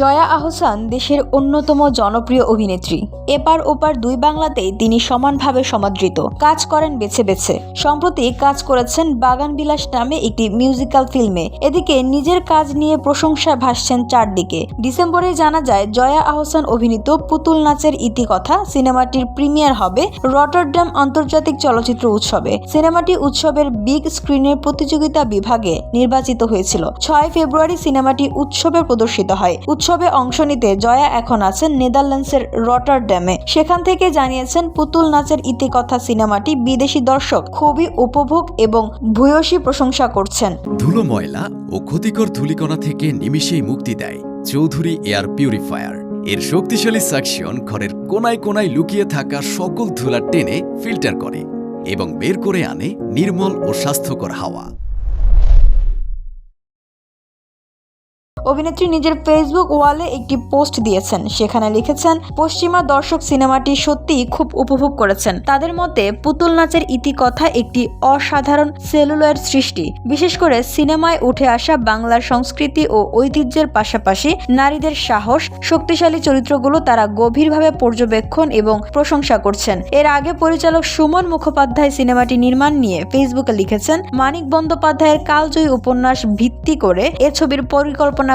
জয়া আহসান দেশের অন্যতম জনপ্রিয় অভিনেত্রী। এপার ওপার দুই বাংলাতেই তিনি সমানভাবে সমাদৃত। কাজ করেন বেছে বেছে। সম্প্রতি কাজ করেছেন বাগান বিলাস নামে একটি মিউজিক্যাল ফিল্মে। এদিকে নিজের কাজ নিয়ে প্রশংসায় ভাসছেন চারদিকে। ডিসেম্বরে জানা যায়, জয়া আহসান অভিনীত পুতুল নাচের ইতিকথা সিনেমাটির প্রিমিয়ার হবে রটারডাম আন্তর্জাতিক চলচ্চিত্র উৎসবে। সিনেমাটি উৎসবের বিগ স্ক্রিনের প্রতিযোগিতা বিভাগে নির্বাচিত হয়েছিল। ছয় ফেব্রুয়ারি সিনেমাটি উৎসবে প্রদর্শিত হয়। উৎসবে অংশ নিতে জয়া এখন আছেন নেদারল্যান্ডসের রটারড্যামে। সেখান থেকে জানিয়েছেন পুতুল নাচের ইতিকথা সিনেমাটি বিদেশি দর্শক খুবই উপভোগ এবং ভূয়সী প্রশংসা করছেন। ধুলো ময়লা ও ক্ষতিকর ধূলিকণা থেকে নিমিষেই মুক্তি দেয় চৌধুরী এয়ার পিউরিফায়ার। এর শক্তিশালী সাকশন ঘরের কোনায় কোনায় লুকিয়ে থাকা সকল ধুলা টেনে ফিল্টার করে এবং বের করে আনে নির্মল ও স্বাস্থ্যকর হাওয়া। অভিনেত্রী নিজের ফেসবুক ওয়ালে একটি পোস্ট দিয়েছেন। সেখানে লিখেছেন, পশ্চিমা দর্শক সিনেমাটি সত্যিই খুব উপভোগ করেছেন। তাদের মতে পুতুল নাচের ইতিকথা একটি অসাধারণ সেলুলয়ের সৃষ্টি। বিশেষ করে সিনেমায় উঠে আসা বাংলার সংস্কৃতি ও ঐতিহ্যের পাশাপাশি নারীদের সাহস, শক্তিশালী চরিত্রগুলো তারা গভীরভাবে পর্যবেক্ষণ এবং প্রশংসা করছেন। এর আগে পরিচালক সুমন মুখোপাধ্যায় সিনেমাটি নির্মাণ নিয়ে ফেসবুকে লিখেছেন, মানিক বন্দ্যোপাধ্যায়ের কালজয়ী উপন্যাস ভিত্তি করে এ ছবির পরিকল্পনা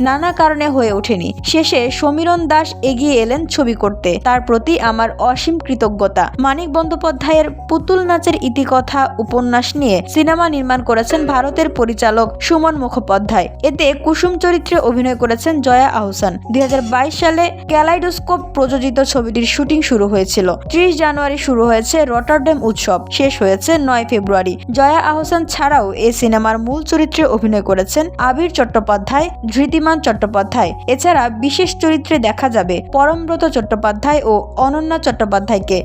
নানা কারণে হয়ে ওঠেনি। শেষে সমীরণ দাস এগিয়ে এলেন ছবি করতে। তার প্রতি আমার অসীম কৃতজ্ঞতা। মানিক বন্দ্যোপাধ্যায়ের পুতুল নাচের ইতিকথা, উপন্যাস নিয়ে সিনেমা নির্মাণ করেছেন ভারতের পরিচালক সুমন মুখোপাধ্যায়। এতে কুসুম চরিত্রে অভিনয় করেছেন জয়া আহসান। দুই সালে ক্যালাইডোস্কোপ প্রযোজিত ছবিটির শুটিং শুরু হয়েছিল। ত্রিশ জানুয়ারি শুরু হয়েছে রটারডেম উৎসব। শেষ হয়েছে নয় ফেব্রুয়ারি। জয়া আহসান ছাড়াও এই সিনেমার মূল চরিত্রে অভিনয় করেছেন আবির চট্টোপাধ্যায় ধৃতিমান চট্টোপাধ্যায়। এছাড়া বিশেষ চরিত্রে দেখা যাবে পরমব্রত চট্টোপাধ্যায় ও অনন্যা চট্টোপাধ্যায়কে।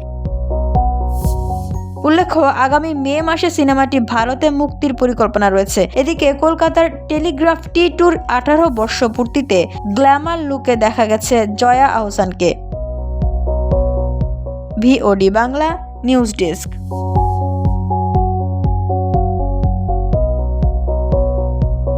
উল্লেখ্য, আগামী মে মাসে সিনেমাটি ভারতে মুক্তির পরিকল্পনা রয়েছে। এদিকে কলকাতার টেলিগ্রাফ টি ট্যুর আঠারো বর্ষ পূর্তিতে গ্ল্যামার লুকে দেখা গেছে Jaya আহসানকে। VOD Bangla, news desk.